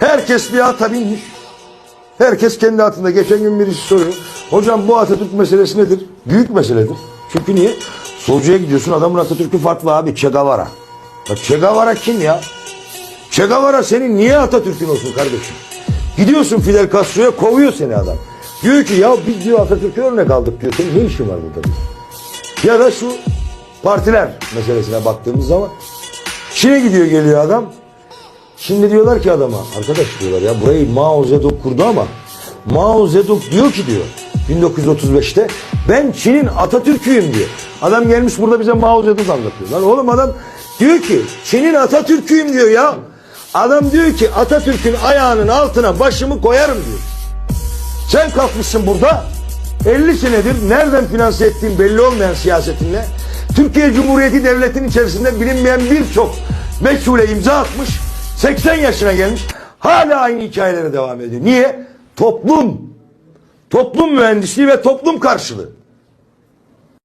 Herkes bir ata binmiş. Herkes kendi atında. Geçen gün birisi soruyor. Hocam bu Atatürk meselesi nedir? Büyük meseledir. Çünkü niye? Solcuya gidiyorsun adamın Atatürk'ü farklı abi. Che Guevara. Kim ya? Che Guevara senin niye Atatürk'ün olsun kardeşim? Gidiyorsun Fidel Castro'ya kovuyor seni adam. Diyor ki ya biz diyor Atatürk'e örnek aldık diyor. Senin ne işin var burada. Ya da şu partiler meselesine baktığımız zaman Çin'e gidiyor geliyor adam. Şimdi diyorlar ki adama arkadaş diyorlar ya burayı Mao Zedong kurdu ama Mao Zedong diyor ki diyor 1935'te ben Çin'in Atatürk'üyüm diyor. Adam gelmiş burada bize Mao Zedong anlatıyor. Lan oğlum adam diyor ki Çin'in Atatürk'üyüm diyor ya. Adam diyor ki Atatürk'ün ayağının altına başımı koyarım diyor. Sen kalkmışsın burada 50 senedir nereden finanse ettiğin belli olmayan siyasetinle Türkiye Cumhuriyeti Devleti'nin içerisinde bilinmeyen birçok meçhule imza atmış 80 yaşına gelmiş hala aynı hikayelere devam ediyor. Niye? Toplum. Toplum mühendisliği ve toplum karşılığı.